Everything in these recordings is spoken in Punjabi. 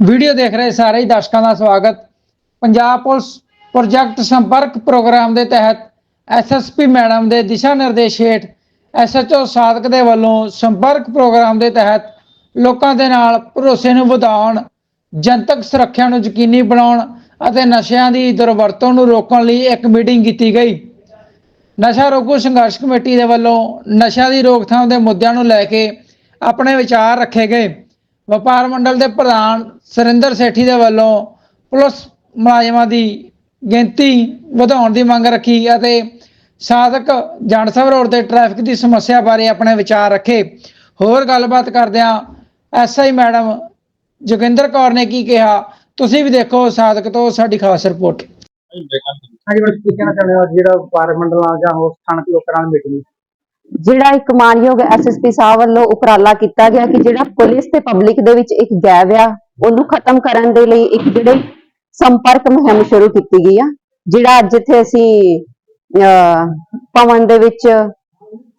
ਵੀਡੀਓ ਦੇਖ ਰਹੇ ਸਾਰੇ ਹੀ ਦਰਸ਼ਕਾਂ ਦਾ ਸਵਾਗਤ। Punjab police project Sampark program ਦੇ ਤਹਿਤ ਐਸਐਸਪੀ ਮੈਡਮ ਦੇ ਦਿਸ਼ਾ ਨਿਰਦੇਸ਼ ਹੇਠ ਐਸਐਚਓ ਸਾਦਕ ਦੇ ਵੱਲੋਂ ਸੰਪਰਕ ਪ੍ਰੋਗਰਾਮ ਦੇ ਤਹਿਤ ਲੋਕਾਂ ਦੇ ਨਾਲ ਭਰੋਸੇ ਨੂੰ ਵਧਾਉਣ, ਜਨਤਕ ਸੁਰੱਖਿਆ ਨੂੰ ਯਕੀਨੀ ਬਣਾਉਣ ਅਤੇ ਨਸ਼ਿਆਂ ਦੀ ਦੁਰਵਰਤੋਂ ਨੂੰ ਰੋਕਣ ਲਈ ਇੱਕ ਮੀਟਿੰਗ ਕੀਤੀ ਗਈ। ਨਸ਼ਾ ਰੋਕੂ ਸੰਘਰਸ਼ ਕਮੇਟੀ ਦੇ ਵੱਲੋਂ ਨਸ਼ਿਆਂ ਦੀ ਰੋਕਥਾਮ ਦੇ ਮੁੱਦਿਆਂ ਨੂੰ ਲੈ ਕੇ ਆਪਣੇ ਵਿਚਾਰ ਰੱਖੇ ਗਏ। ਵਪਾਰ ਮੰਡਲ ਦੇ ਪ੍ਰਧਾਨ ਸੁਰਿੰਦਰ ਸੇਠੀ ਦੇ ਵੱਲੋਂ ਪੁਲਿਸ ਮੁਲਾਜ਼ਮਾਂ ਦੀ ਗਿਣਤੀ ਵਧਾਉਣ ਦੀ ਮੰਗ ਰੱਖੀ ਅਤੇ ਸਾਧਕ ਜਨਸਭ ਰੋਡ ਤੇ ਟ੍ਰੈਫਿਕ ਦੀ ਸਮੱਸਿਆ ਬਾਰੇ ਆਪਣੇ ਵਿਚਾਰ ਰੱਖੇ। ਹੋਰ ਗੱਲਬਾਤ ਕਰਦਿਆਂ ਐਸਆਈ ਮੈਡਮ ਜੋਗਿੰਦਰ ਕੌਰ ਨੇ ਕੀ ਕਿਹਾ, ਤੁਸੀਂ ਵੀ ਦੇਖੋ ਸਾਧਕ ਤੋਂ ਸਾਡੀ ਖਾਸ ਰਿਪੋਰਟ। ਹਾਂਜੀ ਬਸ ਕੀ ਕਹਿਣਾ ਚਾਹੁੰਦੇ ਹੋ ਜਿਹੜਾ ਵਪਾਰ ਮੰਡਲਾਂ ਜਾਂ ਹੋਰ ਸਥਾਨਕ ਲੋਕਾਂ ਨਾਲ ਮੀਟਿੰਗ ਜਿਹੜਾ ਇੱਕ ਮਾਨਯੋਗ ਐਸਐਸਪੀ ਸਾਹਿਬ ਵੱਲੋਂ ਉਪਰਾਲਾ ਕੀਤਾ ਗਿਆ ਕਿ ਜਿਹੜਾ ਪੁਲਿਸ ਤੇ ਪਬਲਿਕ ਦੇ ਵਿੱਚ ਇੱਕ ਗੈਪ ਆ ਉਹਨੂੰ ਖਤਮ ਕਰਨ ਦੇ ਲਈ ਇੱਕ ਜਿਹੜੇ ਸੰਪਰਕ ਮੁਹਿੰਮ ਸ਼ੁਰੂ ਕੀਤੀ ਗਈ ਆ ਜਿਹੜਾ ਅੱਜ ਇੱਥੇ ਅਸੀਂ ਅਹ, ਦੇ ਵਿੱਚ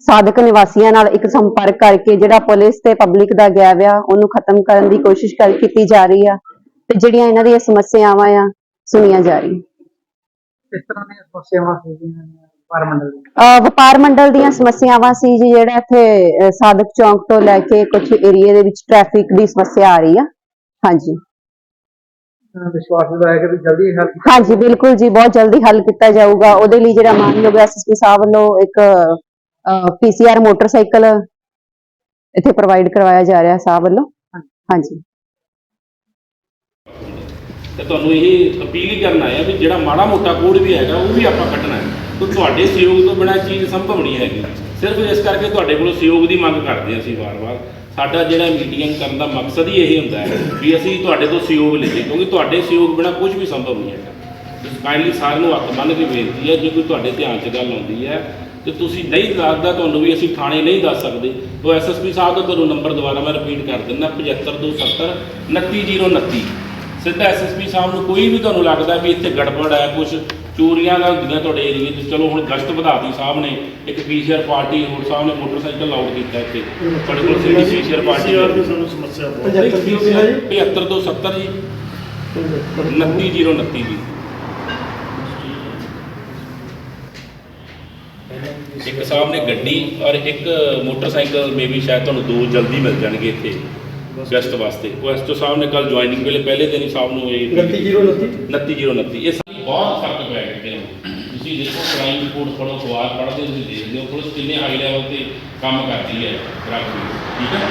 ਸਾਧਕ ਨਿਵਾਸੀਆਂ ਨਾਲ ਇੱਕ ਸੰਪਰਕ ਕਰਕੇ ਜਿਹੜਾ ਪੁਲਿਸ ਤੇ ਪਬਲਿਕ ਦਾ ਗੈਪ ਆ ਉਹਨੂੰ ਖਤਮ ਕਰਨ ਦੀ ਕੋਸ਼ਿਸ਼ ਕਰ ਕੀਤੀ ਜਾ ਰਹੀ ਆ ਤੇ ਜਿਹੜੀਆਂ ਇਹਨਾਂ ਦੀਆਂ ਸਮੱਸਿਆਵਾਂ ਆ ਸੁਣੀਆਂ ਜਾ ਰਹੀਆਂ। ਇਸ ਤਰ੍ਹਾਂ ਦੀਆਂ ਸਮੱਸਿਆਵਾਂ ਸੀਗੀਆਂ ਵਪਾਰ ਮੰਡਲ ਅਹ ਵਪਾਰ ਮੰਡਲ ਦੀਆਂ ਸਮੱਸਿਆਵਾਂ ਸੀ ਜੀ ਜਿਹੜਾ ਇੱਥੇ ਅਹ ਸਾਦਕ ਚੌਂਕ ਤੋਂ ਲੈ ਕੇ ਕੁਝ ਏਰੀਏ ਦੇ ਵਿੱਚ ਟ੍ਰੈਫਿਕ ਦੀ ਸਮੱਸਿਆ ਆ ਰਹੀ ਆ। ਹਾਂਜੀ। ਅਹ ਵਿਸ਼ਵਾਸ ਦਿਵਾਇਆ ਕਿ ਵੀ ਜਲਦੀ ਹੱਲ ਹਾਂਜੀ ਬਿਲਕੁਲ ਜੀ ਬਹੁਤ ਜਲਦੀ ਹੱਲ ਕੀਤਾ ਜਾਊਗਾ। ਉਹਦੇ ਲਈ ਜਿਹੜਾ ਮਾਨਯੋਗ ਐਸਐਸਪੀ ਸਾਹਿਬ ਵੱਲੋਂ ਇੱਕ ਪੀਸੀਆਰ ਮੋਟਰਸਾਈਕਲ ਇੱਥੇ ਪ੍ਰੋਵਾਈਡ ਕਰਵਾਇਆ ਜਾ ਰਿਹਾ ਸਾਹਿਬ ਵੱਲੋਂ। ਹਾਂਜੀ। ਤੇ ਤੁਹਾਨੂੰ ਇਹ ਅਪੀਲ ਹੀ ਕਰਨ ਆਇਆ ਵੀ ਜਿਹੜਾ ਮਾੜਾ ਮੋਟਾ ਕੋਡ ਵੀ ਹੈਗਾ ਉਹ ਵੀ ਆਪਾਂ ਕੱਢਣਾ ਹੈ। ਤੇ ਤੁਹਾਡੇ ਸਹਿਯੋਗ ਤੋਂ ਬਿਨਾਂ ਚੀਜ਼ ਸੰਭਵ ਨਹੀਂ ਹੈਗੀ। ਸਿਰਫ ਇਸ ਕਰਕੇ ਤੁਹਾਡੇ ਕੋਲੋਂ ਸਹਿਯੋਗ ਦੀ ਮੰਗ ਕਰਦੇ ਹਾਂ ਅਸੀਂ ਵਾਰ-ਵਾਰ। ਸਾਡਾ ਜਿਹੜਾ ਮੀਟਿੰਗ ਕਰਨ ਦਾ ਮਕਸਦ ਹੀ ਇਹ ਹੁੰਦਾ ਹੈ ਵੀ ਅਸੀਂ ਤੁਹਾਡੇ ਤੋਂ ਸਹਿਯੋਗ ਲਈਏ, ਕਿਉਂਕਿ ਤੁਹਾਡੇ ਸਹਿਯੋਗ ਬਿਨਾਂ ਕੁਝ ਵੀ ਸੰਭਵ ਨਹੀਂ ਹੈਗਾ। ਕਾਈਂਡਲੀ ਸਾਰਿਆਂ ਨੂੰ ਹੱਥ ਬੰਨ੍ਹ ਕੇ ਬੇਨਤੀ ਹੈ, ਜੇ ਕੋਈ ਤੁਹਾਡੇ ਧਿਆਨ 'ਚ ਗੱਲ ਆਉਂਦੀ ਹੈ, ਤੇ ਤੁਸੀਂ ਨਹੀਂ ਦੱਸਦਾ ਤੁਹਾਨੂੰ ਵੀ ਅਸੀਂ ਥਾਣੇ ਨਹੀਂ ਦੱਸ ਸਕਦੇ। ਤਾਂ ਐਸਐਸਪੀ ਸਾਹਿਬ ਦਾ ਤੁਹਾਨੂੰ ਨੰਬਰ ਦੁਬਾਰਾ ਮੈਂ ਰਿਪੀਟ ਕਰ ਦਿੰਦਾ 75270 29029 ਸਿੱਧਾ ਐਸਐਸਪੀ ਸਾਹਿਬ ਨੂੰ ਕੋਈ ਵੀ ਤੁਹਾਨੂੰ ਲੱਗਦਾ ਵੀ ਇੱਥੇ ਗੜਬੜ ਹੈ ਕੁਝ ਚੋਰੀਆਂ ਦਾ ਹੁੰਦੀਆਂ ਤੁਹਾਡੇ ਏਰੀਏ 'ਚ। ਚਲੋ ਹੁਣ ਗਸ਼ਤ ਵਧਾਤੀ ਸਾਹਿਬ ਨੇ ਇੱਕ ਪੀਸੀਆਰ ਪਾਰਟੀ ਹੋਰ ਸਾਹਿਬ ਨੇ ਮੋਟਰਸਾਈਕਲ ਲਾਉਡ ਕੀਤਾ ਇੱਥੇ। ਤੁਹਾਡੇ ਕੋਲ ਸਿੱਧੀ ਪੀਸੀਆਰ ਪਾਰਟੀ ਦੀ ਸਾਨੂੰ ਸਮੱਸਿਆ ਬਹੁਤ 75 ਤੋਂ 70 ਜੀ। 29029 ਜੀ। ਇੱਕ ਸਾਹਿਬ ਨੇ ਗੱਡੀ ਔਰ ਇੱਕ ਮੋਟਰਸਾਈਕਲ ਮੇਬੀ ਸ਼ਾਇਦ ਤੁਹਾਨੂੰ ਦੋ ਜਲਦੀ ਮਿਲ ਜਾਣਗੇ ਇੱਥੇ ਗੈਸਟ ਵਾਸਤੇ। ਉਹ ਐਸਟੋ ਸਾਹਿਬ ਨੇ ਕੱਲ ਜੁਆਇਨਿੰਗ ਵੇਲੇ ਪਹਿਲੇ ਦਿਨ ਹੀ ਸਾਹਿਬ ਨੂੰ ਇਹ 29 29029 ਇਹ ਬਹੁਤ ਫ਼ਰਕ ਪੈ ਗਿਆ ਕਿਤੇ ਤੁਸੀਂ ਦੇਖੋ ਕ੍ਰਾਈਮ ਰਿਪੋਰਟ ਪੜੋ ਅਖਬਾਰ ਪੜ੍ਹਦੇ ਤੁਸੀਂ ਦੇਖਦੇ ਹੋ ਪੁਲਿਸ ਕਿੰਨੇ ਹਾਈ ਲੈਵਲ ਤੇ ਕੰਮ ਕਰਦੀ ਹੈ ਡਰੱਗ ਠੀਕ ਹੈ?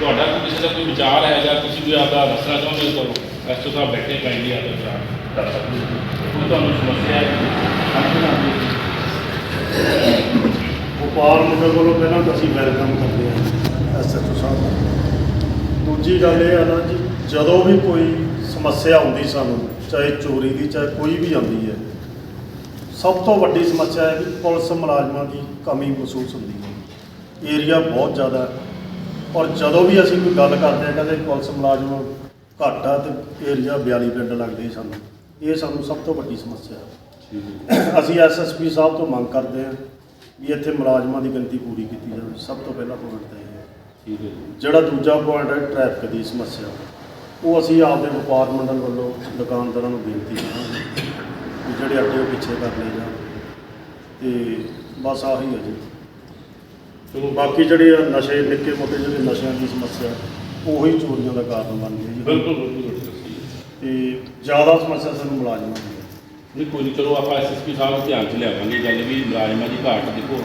ਤੁਹਾਡਾ ਕੋਈ ਕਿਸੇ ਦਾ ਕੋਈ ਵਿਚਾਰ ਹੈ ਜਾਂ ਤੁਸੀਂ ਕੋਈ ਆਪਦਾ ਦੱਸਣਾ ਚਾਹੁੰਦੇ ਹੋ ਤਾਂ ਐਸਟੋ ਸਾਹਿਬ ਬੈਠੇ ਪੈਂਦੇ ਆ ਤਾਂ ਕਰ ਸਕਦੇ ਹੋ। ਕੋਈ ਤੁਹਾਨੂੰ ਸਮੱਸਿਆ ਹੈ? ਵਪਾਰ ਮੰਡਲ ਵੱਲੋਂ ਪਹਿਲਾਂ ਤਾਂ ਅਸੀਂ ਵੈਲਕਮ ਕਰਦੇ ਹਾਂ। ਐਸਐਚਓ ਸਾਹਿਬ। ਦਾ। ਦੂਜੀ ਗੱਲ ਇਹ ਆ ਨਾ ਜੀ ਜਦੋਂ ਵੀ ਕੋਈ ਸਮੱਸਿਆ ਆਉਂਦੀ ਸਾਨੂੰ ਚਾਹੇ ਚੋਰੀ ਦੀ ਚਾਹੇ ਕੋਈ ਵੀ ਆਉਂਦੀ ਹੈ ਸਭ ਤੋਂ ਵੱਡੀ ਸਮੱਸਿਆ ਹੈ ਕਿ ਪੁਲਿਸ ਮੁਲਾਜ਼ਮਾਂ ਦੀ ਕਮੀ ਮਹਿਸੂਸ ਹੁੰਦੀ ਹੈ। ਏਰੀਆ ਬਹੁਤ ਜ਼ਿਆਦਾ ਔਰ ਜਦੋਂ ਵੀ ਅਸੀਂ ਕੋਈ ਗੱਲ ਕਰਦੇ ਹਾਂ ਕਹਿੰਦੇ ਪੁਲਿਸ ਮੁਲਾਜ਼ਮ ਘੱਟ ਆ ਤੇ ਏਰੀਆ 42 ਪਿੰਡ ਲੱਗਦੇ ਸਾਨੂੰ ਇਹ ਸਾਨੂੰ ਸਭ ਤੋਂ ਵੱਡੀ ਸਮੱਸਿਆ ਹੈ। ਅਸੀਂ ਐਸਐਸਪੀ ਸਾਹਿਬ ਤੋਂ ਮੰਗ ਕਰਦੇ ਹਾਂ ਵੀ ਇੱਥੇ ਮੁਲਾਜ਼ਮਾਂ ਦੀ ਗਿਣਤੀ ਪੂਰੀ ਕੀਤੀ ਜਾਵੇ ਸਭ ਤੋਂ ਪਹਿਲਾ ਪੁਆਇੰਟ ਤਾਂ ਇਹ ਹੈ। ਠੀਕ ਹੈ ਜਿਹੜਾ ਦੂਜਾ ਪੁਆਇੰਟ ਹੈ ਟ੍ਰੈਫਿਕ ਦੀ ਸਮੱਸਿਆ ਉਹ ਅਸੀਂ ਆਪਦੇ ਵਪਾਰ ਮੰਡਲ ਵੱਲੋਂ ਦੁਕਾਨਦਾਰਾਂ ਨੂੰ ਬੇਨਤੀ ਕਰਾਂਗੇ। ਕਿ ਜਿਹੜੇ ਅੱਡੇ ਉਹ ਪਿੱਛੇ ਕਰ ਲਏ ਜਾਣ। ਤੇ ਬਸ ਆਹੀ ਹੈ ਜੀ। ਚਲੋ ਬਾਕੀ ਜਿਹੜੇ ਆ ਨਸ਼ੇ ਨਿੱਕੇ ਮੋਟੇ ਜਿਹੜੇ ਨਸ਼ਿਆਂ ਦੀ ਸਮੱਸਿਆ ਉਹੀ ਚੋਰੀਆਂ ਦਾ ਕਾਰਨ ਬਣਦੀ ਹੈ ਜੀ। ਬਿਲਕੁਲ ਬਿਲਕੁਲ। ਤੇ ਜ਼ਿਆਦਾ ਸਮੱਸਿਆ ਸਾਨੂੰ ਮੁਲਾਜ਼ਮਾਂ ਦੀ ਹੈ। ਨਹੀਂ ਕੋਈ ਨਹੀਂ ਚਲੋ ਆਪਾਂ ਐਸਐਸਪੀ ਸਾਹਿਬ ਧਿਆਨ 'ਚ ਲਿਆਵਾਂਗੇ ਗੱਲ ਵੀ ਮੁਲਾਜ਼ਮਾਂ ਦੀ ਘਾਟ ਦੇਖੋ